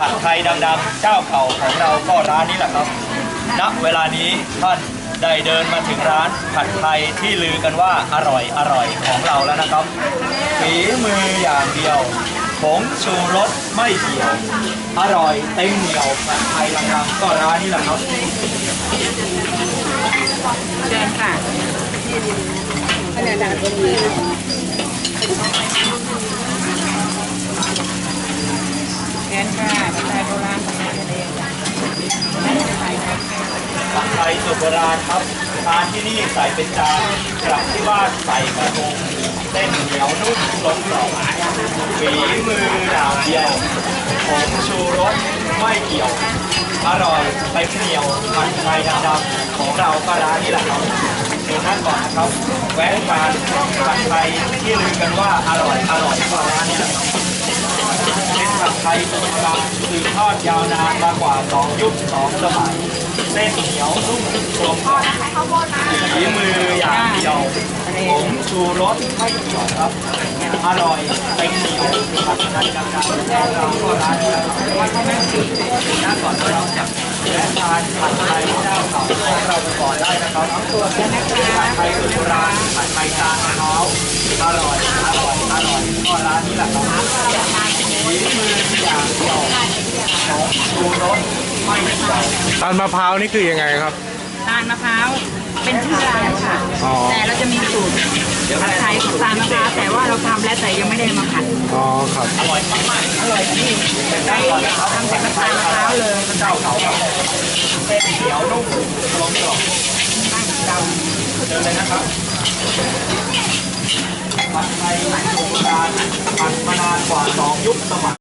ผัดไทยดังๆเจ้าเก่าของเราก็ร้านนี้แหละครับ ณ เวลานี้ท่านได้เดินมาถึงร้านผัดไทยที่ลือกันว่าอร่อยอร่อยของเราแล้วนะครับฝีมืออย่างเดียวผงชูรสไม่เกี่ยว อร่อยเต็มเหนียวผัดไทยดังๆก็ร้านนี้แหละครับเชิญค่ะเชิญ ค่ะผัดไทยโบราณผัดไทะเลจ้ะผัดไทยสูตรโบราณครับทานที่นี่ใส่เป็นจานกลับที่บ้านใส่กระทงเส้นเหนียวนุ่มกลมกล่อมฝีมืออย่างเดียวผงชูรสไม่เกี่ยว อร่อยไปเหนียวผัดไทยดำๆของเราก็ร้านนี้แหละครับเชิญนั่งก่อนนะครับ แวะทานผัดไทยที่ลือกันว่าอร่อยอร่อยก็ร้านนี้แหละครับ เป็นผัดไทยสูตรโบราณสืบทอดยาวนานมากว่าสองยุคสองสมัย เส้นเหนียวนุ่มกลมกล่อมฝีมืออย่างเดียวผงชูรสไม่เกี่ยวครับ อร่อยเป็นเหนียวผัดไทยดังๆของเราก็ร้านนี้แหละครับหน้าก่อนเราจะและทานผัดไทยเจ้าเก่าของเราไปก่อนได้นะครับทั้งตัวเส้นผัดไทยสูตรโบราณผัดไทยจานมะพร้าอร่อยอร่อยอร่อยก็ร้านนี้แหละครับ ฝีมืออย่างเดียวของชูรสไม่เกี่ยวตอนมะพร้าวนี่คือยังไงครับ ตาลมะพร้าวเป็นชื่อร้านค่ะ อ๋อ แต่เราจะมีสูตรผัดไทยของตาลมะพร้าวแต่ว่าเราทำแล้วแต่ยังไม่ได้มาผัดอ๋อครับ อร่อยมากๆอร่อยที่เป็นได้ก่อนนะครับทำจากน้ำตาลมะพร้าวเลยเจ้าเขาครับเส้นเหนียวนุ่มกลมกล่อมตั้งเตาเดินเลยนะครับผัดไทยโบราณผัดมานานกว่าสองยุคสมัย so much.